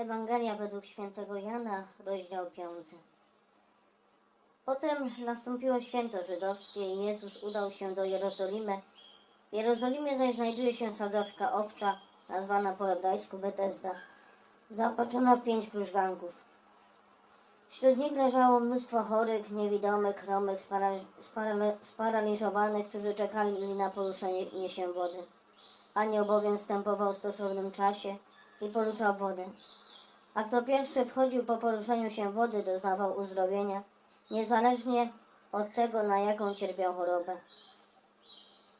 Ewangelia według świętego Jana, rozdział 5. Potem nastąpiło święto żydowskie i Jezus udał się do Jerozolimy. W Jerozolimie zaś znajduje się sadzawka owcza, nazwana po hebrajsku Betesda, zaopatrzona w pięć krużganków. Wśród nich leżało mnóstwo chorych, niewidomych, chromych, sparaliżowanych, którzy czekali na poruszenie się wody. Anioł bowiem wstępował w stosownym czasie i poruszał wodę. A kto pierwszy wchodził po poruszeniu się wody, doznawał uzdrowienia, niezależnie od tego, na jaką cierpiał chorobę.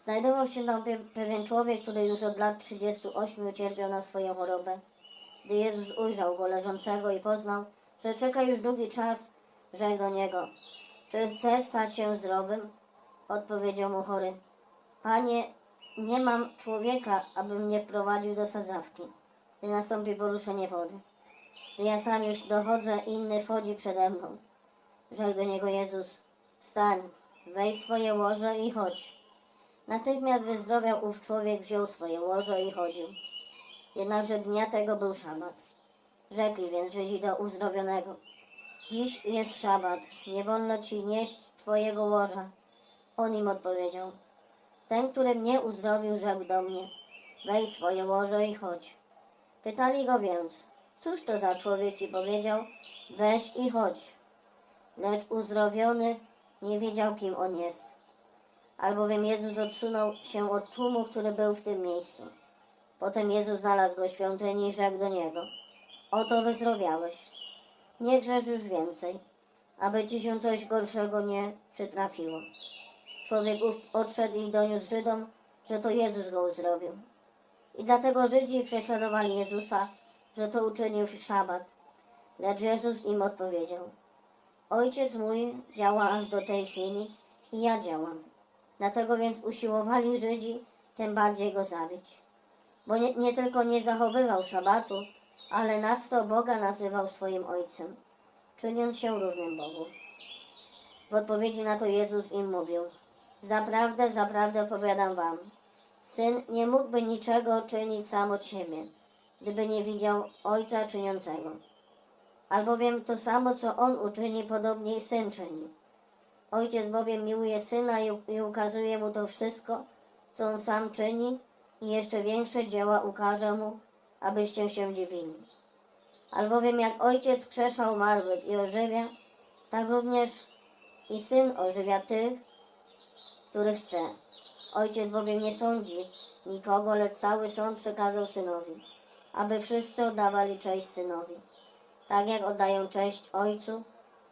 Znajdował się tam pe- pewien człowiek, który już od lat 38 cierpiał na swoją chorobę. Gdy Jezus ujrzał go leżącego i poznał, że czeka już długi czas, rzekł do niego: Czy chcesz stać się zdrowym? Odpowiedział mu chory: Panie, nie mam człowieka, aby mnie wprowadził do sadzawki, gdy nastąpi poruszenie wody. Ja sam już dochodzę, inny wchodzi przede mną. Rzekł do niego Jezus: Wstań, weź swoje łoże i chodź. Natychmiast wyzdrowiał ów człowiek, wziął swoje łoże i chodził. Jednakże dnia tego był szabat. Rzekli więc Żydzi do uzdrowionego: Dziś jest szabat, nie wolno ci nieść twojego łoża. On im odpowiedział: Ten, który mnie uzdrowił, rzekł do mnie: Weź swoje łoże i chodź. Pytali go więc: Cóż to za człowiek ci powiedział? Weź i chodź. Lecz uzdrowiony nie wiedział, kim on jest. Albowiem Jezus odsunął się od tłumu, który był w tym miejscu. Potem Jezus znalazł go w świątyni i rzekł do niego: Oto wyzdrowiałeś. Nie grzesz już więcej, aby ci się coś gorszego nie przytrafiło. Człowiek odszedł i doniósł Żydom, że to Jezus go uzdrowił. I dlatego Żydzi prześladowali Jezusa, że to uczynił w szabat. Lecz Jezus im odpowiedział: Ojciec mój działa aż do tej chwili i ja działam. Dlatego więc usiłowali Żydzi tym bardziej go zabić. Bo nie, nie tylko nie zachowywał szabatu, ale nadto Boga nazywał swoim Ojcem, czyniąc się równym Bogu. W odpowiedzi na to Jezus im mówił: Zaprawdę, zaprawdę powiadam wam, syn nie mógłby niczego czynić sam od siebie, gdyby nie widział Ojca czyniącego. Albowiem to samo, co on uczyni, podobnie i syn czyni. Ojciec bowiem miłuje syna i, ukazuje mu to wszystko, co on sam czyni, i jeszcze większe dzieła ukaże mu, abyście się dziwili. Albowiem jak ojciec krzesza umarłych i ożywia, tak również i syn ożywia tych, których chce. Ojciec bowiem nie sądzi nikogo, lecz cały sąd przekazał synowi, aby wszyscy oddawali cześć synowi. Tak jak oddają cześć ojcu,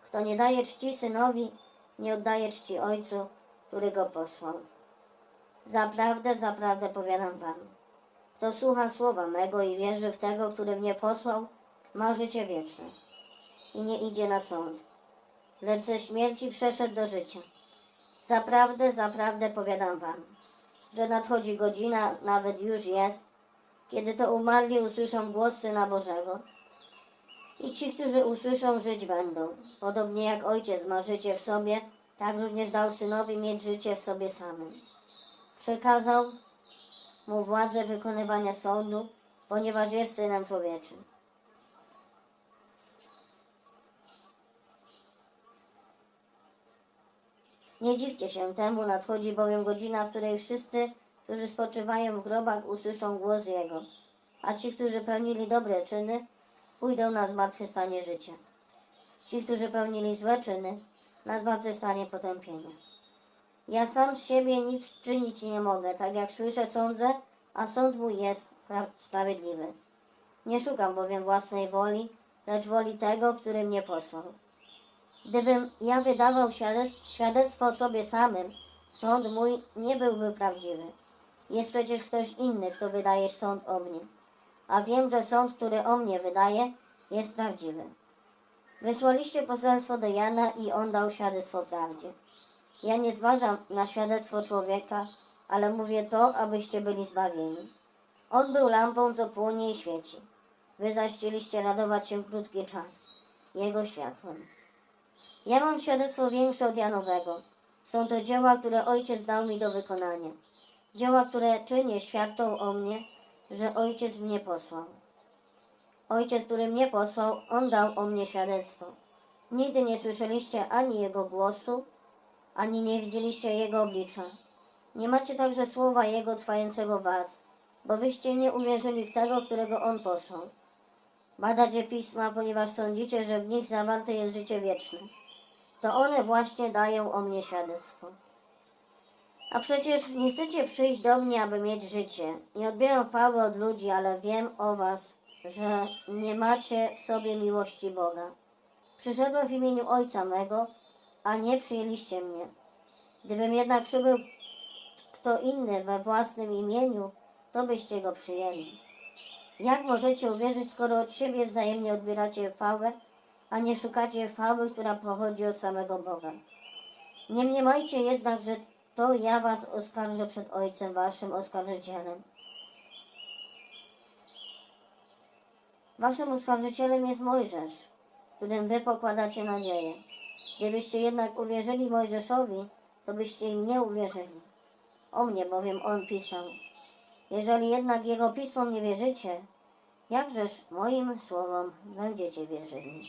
kto nie daje czci synowi, nie oddaje czci ojcu, który go posłał. Zaprawdę, zaprawdę powiadam wam, kto słucha słowa mego i wierzy w tego, który mnie posłał, ma życie wieczne i nie idzie na sąd, lecz ze śmierci przeszedł do życia. Zaprawdę, zaprawdę powiadam wam, że nadchodzi godzina, nawet już jest, kiedy to umarli usłyszą głos Syna Bożego i ci, którzy usłyszą, żyć będą. Podobnie jak Ojciec ma życie w sobie, tak również dał Synowi mieć życie w sobie samym. Przekazał mu władzę wykonywania sądu, ponieważ jest Synem Człowieczym. Nie dziwcie się temu, nadchodzi bowiem godzina, w której wszyscy, którzy spoczywają w grobach, usłyszą głos Jego, a ci, którzy pełnili dobre czyny, pójdą na zmartwychwstanie życia. Ci, którzy pełnili złe czyny, na zmartwychwstanie potępienia. Ja sam z siebie nic czynić nie mogę, tak jak słyszę, sądzę, a sąd mój jest pra- sprawiedliwy. Nie szukam bowiem własnej woli, lecz woli tego, który mnie posłał. Gdybym ja wydawał świadec- świadectwo sobie samym, sąd mój nie byłby prawdziwy. Jest przecież ktoś inny, kto wydaje sąd o mnie. A wiem, że sąd, który o mnie wydaje, jest prawdziwy. Wysłaliście poselstwo do Jana i on dał świadectwo prawdzie. Ja nie zważam na świadectwo człowieka, ale mówię to, abyście byli zbawieni. On był lampą, co płonie i świeci. Wy zaś chcieliście radować się krótki czas. Jego światłem. Ja mam świadectwo większe od Janowego. Są to dzieła, które Ojciec dał mi do wykonania. Dzieła, które czynię, świadczą o mnie, że Ojciec mnie posłał. Ojciec, który mnie posłał, on dał o mnie świadectwo. Nigdy nie słyszeliście ani jego głosu, ani nie widzieliście jego oblicza. Nie macie także słowa jego trwającego was, bo wyście nie uwierzyli w tego, którego on posłał. Badacie pisma, ponieważ sądzicie, że w nich zawarte jest życie wieczne. To one właśnie dają o mnie świadectwo. A przecież nie chcecie przyjść do mnie, aby mieć życie. Nie odbieram chwały od ludzi, ale wiem o was, że nie macie w sobie miłości Boga. Przyszedłem w imieniu Ojca mego, a nie przyjęliście mnie. Gdybym jednak przybył kto inny we własnym imieniu, to byście go przyjęli. Jak możecie uwierzyć, skoro od siebie wzajemnie odbieracie chwałę, a nie szukacie chwały, która pochodzi od samego Boga? Nie mniemajcie jednak, że to ja was oskarżę przed Ojcem waszym oskarżycielem. Waszym oskarżycielem jest Mojżesz, którym wy pokładacie nadzieję. Gdybyście jednak uwierzyli Mojżeszowi, to byście im nie uwierzyli. O mnie bowiem on pisał. Jeżeli jednak jego pismom nie wierzycie, jakżeż moim słowom będziecie wierzyli.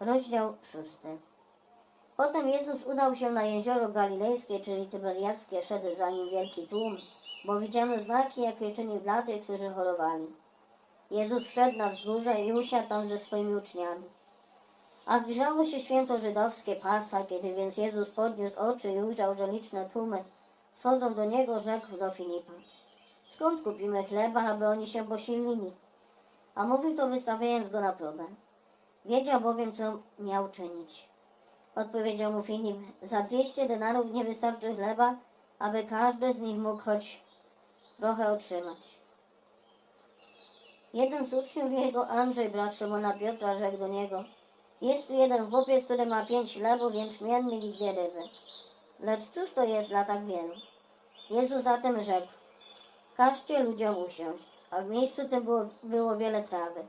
Rozdział szósty. Potem Jezus udał się na jezioro galilejskie, czyli tyberiackie, szedł za nim wielki tłum, bo widziano znaki, jakie czynił dla tych, którzy chorowali. Jezus wszedł na wzgórze i usiadł tam ze swoimi uczniami. A zbliżało się święto żydowskie Pasa, kiedy więc Jezus podniósł oczy i ujrzał, że liczne tłumy schodzą do Niego, rzekł do Filipa. Skąd kupimy chleba, aby oni się posilnili? A mówił to wystawiając go na próbę. Wiedział bowiem, co miał czynić. Odpowiedział mu Filip, za dwieście denarów nie wystarczy chleba, aby każdy z nich mógł choć trochę otrzymać. Jeden z uczniów jego, Andrzej, brat Szymona Piotra, rzekł do niego, jest tu jeden chłopiec, który ma pięć chlebów jęczmiennych i dwie ryby. Lecz cóż to jest dla tak wielu? Jezus zatem rzekł, każcie ludziom usiąść, a w miejscu tym było, było wiele trawy.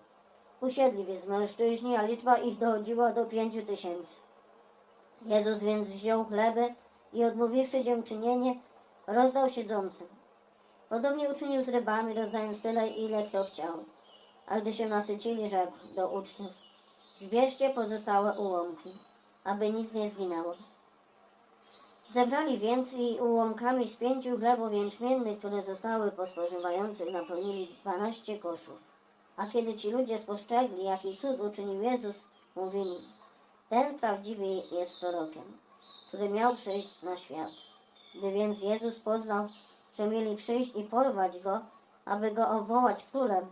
Usiedli więc mężczyźni, a liczba ich dochodziła do pięciu tysięcy. Jezus więc wziął chleby i odmówiwszy dziękczynienie, rozdał siedzącym. Podobnie uczynił z rybami, rozdając tyle, ile kto chciał. A gdy się nasycili, rzekł do uczniów, zbierzcie pozostałe ułomki, aby nic nie zginęło. Zebrali więc i ułomkami z pięciu chlebów jęczmiennych, które zostały po spożywających, napełnili dwanaście koszów. A kiedy ci ludzie spostrzegli, jaki cud uczynił Jezus, mówili, ten prawdziwy jest prorokiem, który miał przyjść na świat. Gdy więc Jezus poznał, że mieli przyjść i porwać go, aby go obwołać królem,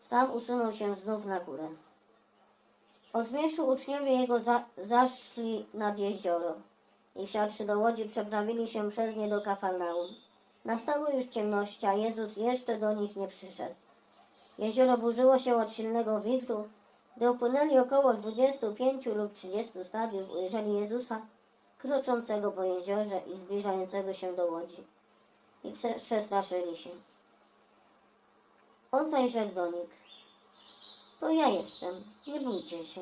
sam usunął się znów na górę. O zmierzchu uczniowie jego za, zaszli nad jezioro i wsiadłszy do łodzi przeprawili się przez nie do Kafarnaum. Nastały już ciemności, a Jezus jeszcze do nich nie przyszedł. Jezioro burzyło się od silnego wichru. Upłynęli około 25 lub 30 stadiów, ujrzeli Jezusa kroczącego po jeziorze i zbliżającego się do łodzi. I prze- przestraszyli się. On zaś rzekł do nich, to ja jestem, nie bójcie się.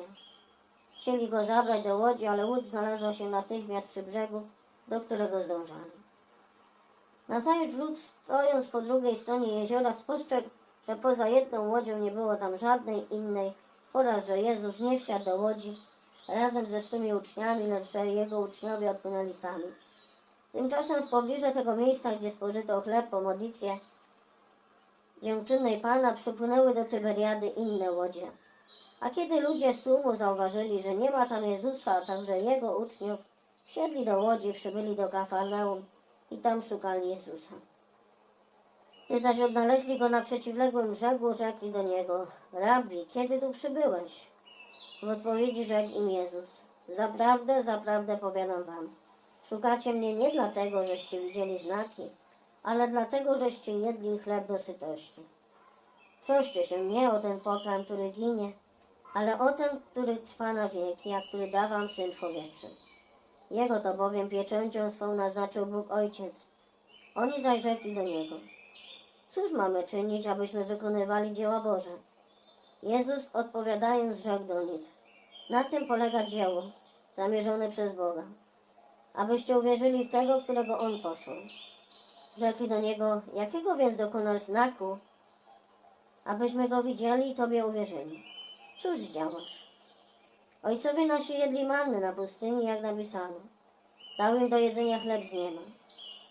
Chcieli go zabrać do łodzi, ale łódź znalazła się natychmiast przy brzegu, do którego zdążali. Nazajutrz lud stojąc po drugiej stronie jeziora spostrzegł, że poza jedną łodzią nie było tam żadnej innej oraz że Jezus nie wsiadł do łodzi razem ze swymi uczniami, lecz że jego uczniowie odpłynęli sami. Tymczasem w pobliżu tego miejsca, gdzie spożyto chleb po modlitwie dziękczynnej Pana, przypłynęły do Tyberiady inne łodzie. A kiedy ludzie z tłumu zauważyli, że nie ma tam Jezusa, a także Jego uczniów, wsiedli do łodzi, przybyli do Kafarnaum i tam szukali Jezusa. Gdy zaś odnaleźli go na przeciwległym brzegu, rzekli do niego, Rabbi, kiedy tu przybyłeś? W odpowiedzi rzekł im Jezus, zaprawdę, zaprawdę powiadam wam, szukacie mnie nie dlatego, żeście widzieli znaki, ale dlatego, żeście jedli chleb do sytości. Troszcie się nie o ten pokarm, który ginie, ale o ten, który trwa na wieki, a który da wam Syn Człowieczy. Jego to bowiem pieczęcią swą naznaczył Bóg Ojciec. Oni zaś rzekli do Niego, cóż mamy czynić, abyśmy wykonywali dzieła Boże? Jezus odpowiadając rzekł do nich, na tym polega dzieło, zamierzone przez Boga, abyście uwierzyli w tego, którego On posłał. Rzekli do Niego, jakiego więc dokonasz znaku, abyśmy go widzieli i Tobie uwierzyli. Cóż działasz? Ojcowie nasi jedli manny na pustyni, jak napisano. Dał im do jedzenia chleb z nieba.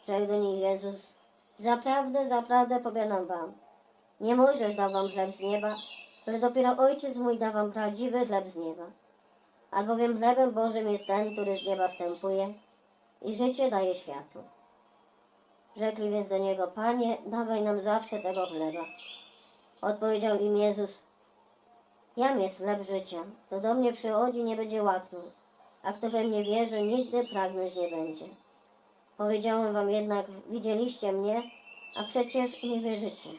Rzekł do nich Jezus, zaprawdę, zaprawdę powiadam wam, nie Mojżesz dał wam chleb z nieba, ale dopiero Ojciec mój da wam prawdziwy chleb z nieba. Albowiem chlebem Bożym jest ten, który z nieba stępuje i życie daje światu. Rzekli więc do niego, Panie, dawaj nam zawsze tego chleba. Odpowiedział im Jezus, Jam jest chleb życia, kto do mnie przychodzi, nie będzie łaknął, a kto we mnie wierzy, nigdy pragnąć nie będzie. Powiedziałem wam jednak, widzieliście mnie, a przecież nie wierzycie.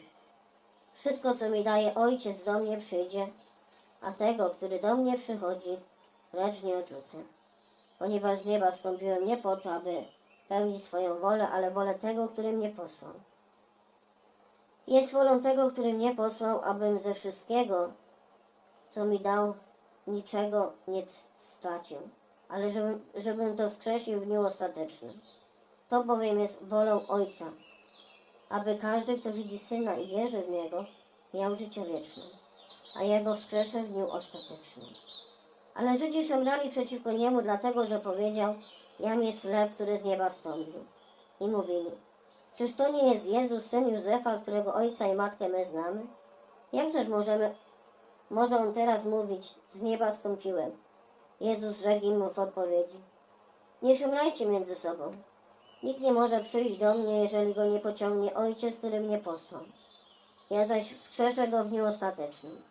Wszystko, co mi daje Ojciec, do mnie przyjdzie, a tego, który do mnie przychodzi, lecz nie odrzucę. Ponieważ z nieba wstąpiłem nie po to, aby pełnić swoją wolę, ale wolę tego, który mnie posłał. Jest wolą tego, który mnie posłał, abym ze wszystkiego, co mi dał, niczego nie stracił, ale żebym, żebym to skrzesił w dniu ostatecznym. To bowiem jest wolą Ojca, aby każdy, kto widzi Syna i wierzy w Niego, miał życie wieczne, a ja go wskrzeszę w dniu ostatecznym. Ale Żydzi szemrali przeciwko Niemu, dlatego, że powiedział, jam jest chleb, który z nieba stąpił. I mówili, czyż to nie jest Jezus, syn Józefa, którego ojca i matkę my znamy? Jakżeż możemy, może on teraz mówić, z nieba stąpiłem? Jezus rzekł im w odpowiedzi, nie szemrajcie między sobą. Nikt nie może przyjść do mnie, jeżeli go nie pociągnie Ojciec, który mnie posłał. Ja zaś wskrzeszę go w dniu ostatecznym.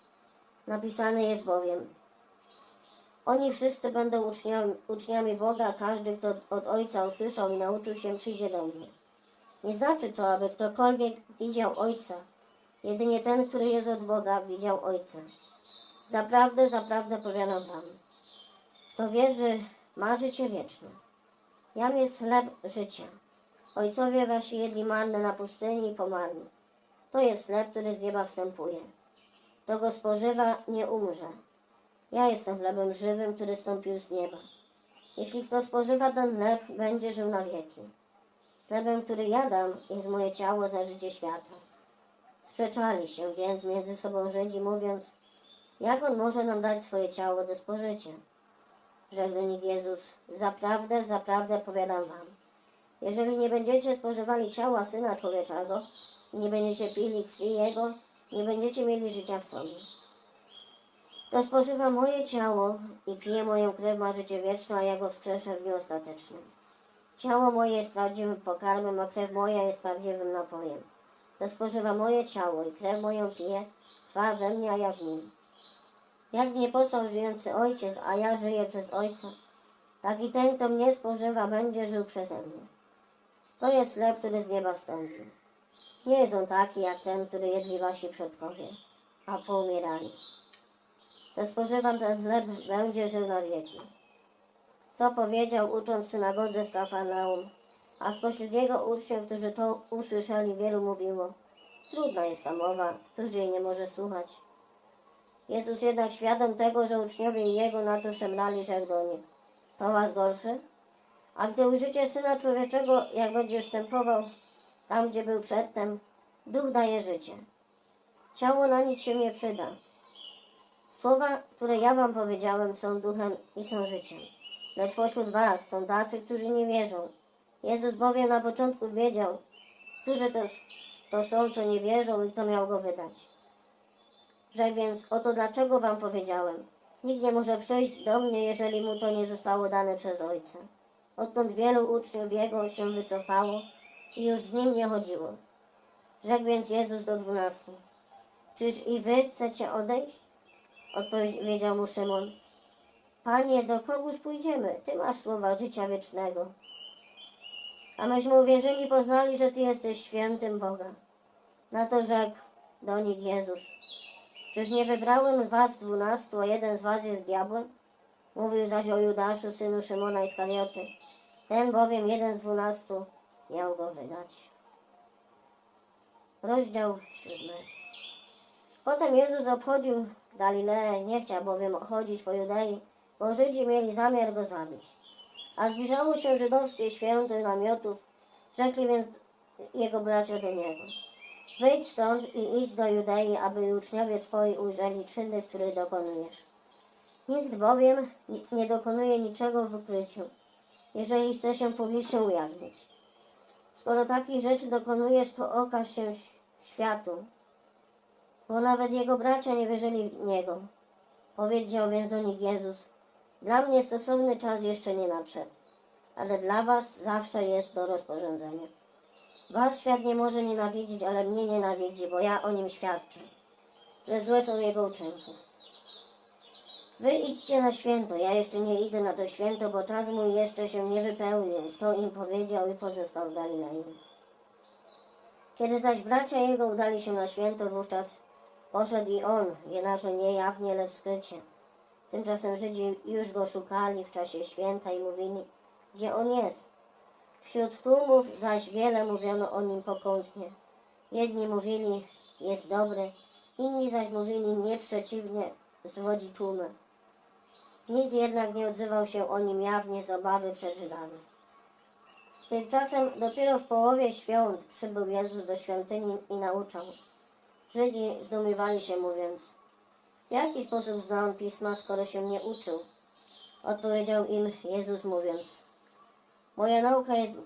Napisane jest bowiem, oni wszyscy będą uczniami, uczniami Boga, każdy, kto od Ojca usłyszał i nauczył się, przyjdzie do mnie. Nie znaczy to, aby ktokolwiek widział Ojca. Jedynie ten, który jest od Boga, widział Ojca. Zaprawdę, zaprawdę powiadam wam. Kto wierzy, ma życie wieczne. Jam jest chleb życia. Ojcowie wasi jedli mannę na pustyni i pomarli. To jest chleb, który z nieba wstępuje. Kto go spożywa, nie umrze. Ja jestem chlebem żywym, który stąpił z nieba. Jeśli kto spożywa ten chleb, będzie żył na wieki. Chlebem, który ja dam, jest moje ciało za życie świata. Sprzeczali się więc między sobą Żydzi, mówiąc, jak on może nam dać swoje ciało do spożycia? Rzekł do nich Jezus, zaprawdę, zaprawdę powiadam wam, jeżeli nie będziecie spożywali ciała Syna Człowieczego nie będziecie pili krwi Jego, nie będziecie mieli życia w sobie. Kto spożywa moje ciało i pije moją krew, ma życie wieczne, a ja go wskrzeszę w dniu ostatecznym. Ciało moje jest prawdziwym pokarmem, a krew moja jest prawdziwym napojem. Kto spożywa moje ciało i krew moją pije, trwa we mnie, a ja w nim. Jak mnie posłał żyjący Ojciec, a ja żyję przez Ojca, tak i ten, kto mnie spożywa, będzie żył przeze mnie. To jest chleb, który z nieba stąpił. Nie jest on taki, jak ten, który jedli wasi przodkowie, a poumierali. Kto spożywa ten chleb, będzie żył na wieki. To powiedział, ucząc w synagodze w Kafarnaum, a spośród jego uczniów, którzy to usłyszeli, wielu mówiło, trudna jest ta mowa, któż jej nie może słuchać. Jezus jednak świadom tego, że uczniowie Jego na to szemrali, rzekł do nich, to was gorszy? A gdy ujrzycie Syna Człowieczego, jak będzie wstępował tam, gdzie był przedtem, Duch daje życie. Ciało na nic się nie przyda. Słowa, które ja wam powiedziałem, są duchem i są życiem. Lecz pośród was są tacy, którzy nie wierzą. Jezus bowiem na początku wiedział, którzy to, to są, co nie wierzą i kto miał go wydać. Rzekł więc, oto dlaczego wam powiedziałem. Nikt nie może przyjść do mnie, jeżeli mu to nie zostało dane przez Ojca. Odtąd wielu uczniów Jego się wycofało i już z Nim nie chodziło. Rzekł więc Jezus do dwunastu. Czyż i wy chcecie odejść? Odpowiedział mu Szymon. Panie, do kogóż pójdziemy? Ty masz słowa życia wiecznego. A myśmy uwierzyli poznali, że Ty jesteś świętym Boga. Na to rzekł do nich Jezus. Czyż nie wybrałem was dwunastu, a jeden z was jest diabłem? Mówił zaś o Judaszu, synu Szymona Iskarioty. Ten bowiem jeden z dwunastu miał go wydać. Rozdział siódmy. Potem Jezus obchodził Galileę, nie chciał bowiem chodzić po Judei, bo Żydzi mieli zamiar go zabić. A zbliżało się żydowskie święto namiotów, rzekli więc jego bracia do niego. Wyjdź stąd i idź do Judei, aby uczniowie Twoi ujrzeli czyny, których dokonujesz. Nikt bowiem ni- nie dokonuje niczego w ukryciu, jeżeli chce się publicznie ujawnić. Skoro takich rzeczy dokonujesz, to okaż się światu, bo nawet jego bracia nie wierzyli w niego. Powiedział więc do nich Jezus, dla mnie stosowny czas jeszcze nie nadszedł, ale dla was zawsze jest do rozporządzenia. Was świat nie może nienawidzić, ale mnie nienawidzi, bo ja o nim świadczę, że złe są jego uczynki. Wy idźcie na święto, ja jeszcze nie idę na to święto, bo czas mój jeszcze się nie wypełnił. To im powiedział i pozostał w Galilei. Kiedy zaś bracia jego udali się na święto, wówczas poszedł i on, jednakże nie jawnie, lecz skrycie. Tymczasem Żydzi już go szukali w czasie święta i mówili, gdzie on jest. Wśród tłumów zaś wiele mówiono o nim pokątnie. Jedni mówili, jest dobry, inni zaś mówili, nieprzeciwnie, zwodzi tłumy. Nikt jednak nie odzywał się o nim jawnie z obawy przed Żydami. Tymczasem dopiero w połowie świąt przybył Jezus do świątyni i nauczał. Żydzi zdumiewali się mówiąc, w jaki sposób zna on pisma, skoro się nie uczył? Odpowiedział im Jezus mówiąc, moja nauka jest,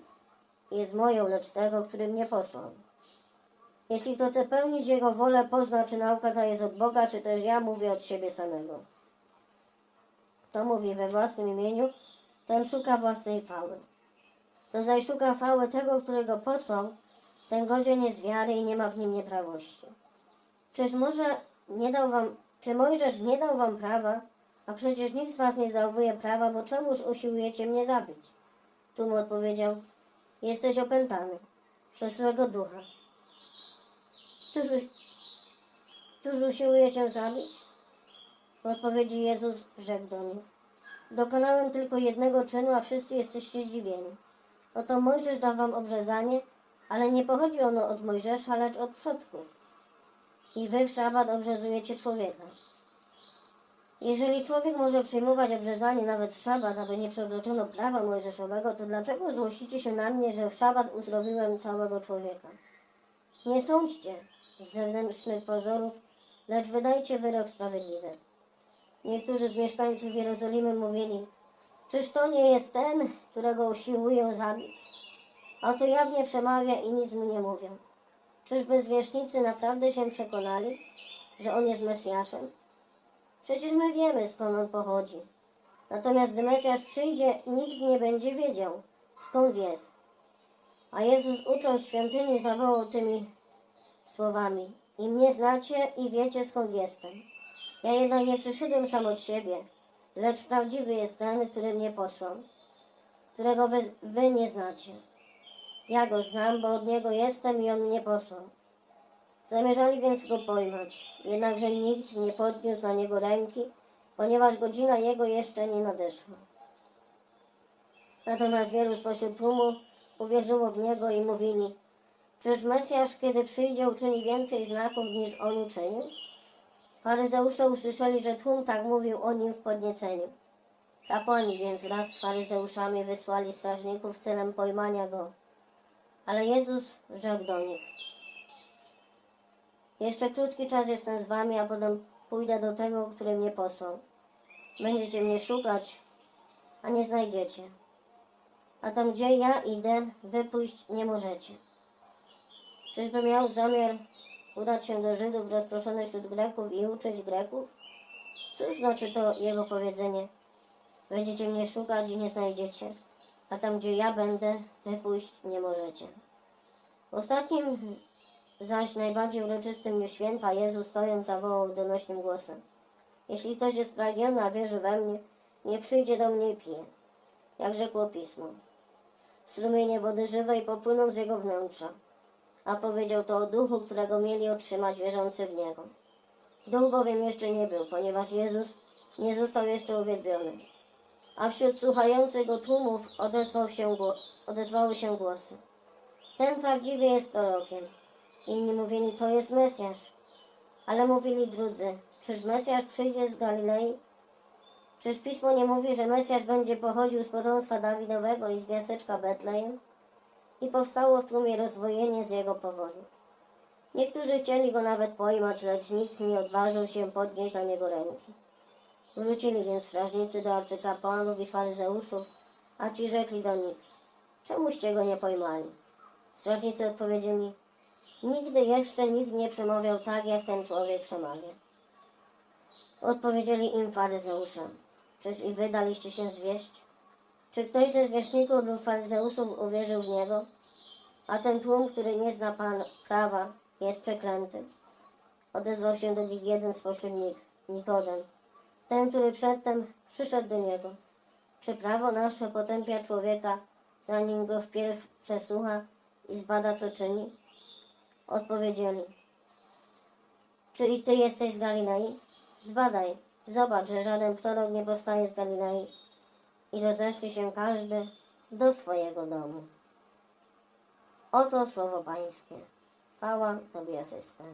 jest moją, lecz tego, który mnie posłał. Jeśli kto chce pełnić Jego wolę, pozna, czy nauka ta jest od Boga, czy też ja mówię od siebie samego. Kto mówi we własnym imieniu, ten szuka własnej chwały. Kto zaś szuka chwały tego, którego posłał, ten godzien jest wiary i nie ma w nim nieprawości. Czyż może nie dał wam, czy Mojżesz nie dał wam prawa, a przecież nikt z was nie zachowuje prawa, bo czemuż usiłujecie mnie zabić? Tu mu odpowiedział, jesteś opętany przez złego ducha. Któż, któż usiłuje cię zabić? W odpowiedzi Jezus rzekł do nich, dokonałem tylko jednego czynu, a wszyscy jesteście zdziwieni. Oto Mojżesz dał wam obrzezanie, ale nie pochodzi ono od Mojżesza, lecz od przodków. I wy w szabat obrzezujecie człowieka. Jeżeli człowiek może przyjmować obrzezanie nawet w szabat, aby nie przekroczono prawa mojżeszowego, to dlaczego złościcie się na mnie, że w szabat uzdrowiłem całego człowieka? Nie sądźcie z zewnętrznych pozorów, lecz wydajcie wyrok sprawiedliwy. Niektórzy z mieszkańców Jerozolimy mówili, czyż to nie jest ten, którego usiłują zabić? A to jawnie przemawia i nic mu nie mówią. Czyżby zwierzchnicy naprawdę się przekonali, że on jest Mesjaszem? Przecież my wiemy, skąd on pochodzi. Natomiast gdy Mesjasz przyjdzie, nikt nie będzie wiedział, skąd jest. A Jezus ucząc świątyni zawołał tymi słowami. I mnie znacie i wiecie, skąd jestem. Ja jednak nie przyszedłem sam od siebie, lecz prawdziwy jest ten, który mnie posłał, którego wy, wy nie znacie. Ja go znam, bo od niego jestem i on mnie posłał. Zamierzali więc go pojmać, jednakże nikt nie podniósł na niego ręki, ponieważ godzina jego jeszcze nie nadeszła. Natomiast wielu spośród tłumu uwierzyło w niego i mówili, czyż Mesjasz, kiedy przyjdzie, uczyni więcej znaków niż on uczynił? Faryzeusze usłyszeli, że tłum tak mówił o nim w podnieceniu. Kapłani więc wraz z faryzeuszami wysłali strażników celem pojmania go. Ale Jezus rzekł do nich, jeszcze krótki czas jestem z wami, a potem pójdę do tego, który mnie posłał. Będziecie mnie szukać, a nie znajdziecie. A tam, gdzie ja idę, wy pójść nie możecie. Czyżby miał zamiar udać się do Żydów rozproszonych wśród Greków i uczyć Greków? Cóż znaczy to jego powiedzenie? Będziecie mnie szukać i nie znajdziecie, a tam, gdzie ja będę, wy pójść nie możecie. W ostatnim zaś najbardziej uroczystym dniu święta Jezus stojąc zawołał donośnym głosem. Jeśli ktoś jest pragniony, a wierzy we mnie, nie przyjdzie do mnie i pije. Jak rzekło Pismo. Strumienie wody żywej popłyną z jego wnętrza. A powiedział to o duchu, którego mieli otrzymać wierzący w niego. Duch bowiem jeszcze nie był, ponieważ Jezus nie został jeszcze uwielbiony. A wśród słuchających go tłumów odezwał się, odezwały się głosy. Ten prawdziwy jest prorokiem. Inni mówili, to jest Mesjasz. Ale mówili drudzy, czyż Mesjasz przyjdzie z Galilei? Czyż Pismo nie mówi, że Mesjasz będzie pochodził z potomstwa Dawidowego i z miasteczka Betlejem? I powstało w tłumie rozdwojenie z jego powodu. Niektórzy chcieli go nawet pojmać, lecz nikt nie odważył się podnieść na niego ręki. Wrócili więc strażnicy do arcykapłanów i faryzeuszów, a ci rzekli do nich, czemuście go nie pojmali? Strażnicy odpowiedzieli, nigdy jeszcze nikt nie przemawiał tak, jak ten człowiek przemawia. Odpowiedzieli im faryzeusze, czyż i wy daliście się zwieść? Czy ktoś ze zwierzchników lub faryzeuszów uwierzył w niego? A ten tłum, który nie zna pan prawa, jest przeklęty. Odezwał się do nich jeden spośród nich, Nikodem, ten, który przedtem przyszedł do niego. Czy prawo nasze potępia człowieka, zanim go wpierw przesłucha i zbada, co czyni? Odpowiedzieli. Czy i ty jesteś z Galilei? Zbadaj, zobacz, że żaden prorok nie powstaje z Galilei. I rozeszli się każdy do swojego domu. Oto słowo Pańskie. Chwała Tobie, Chryste.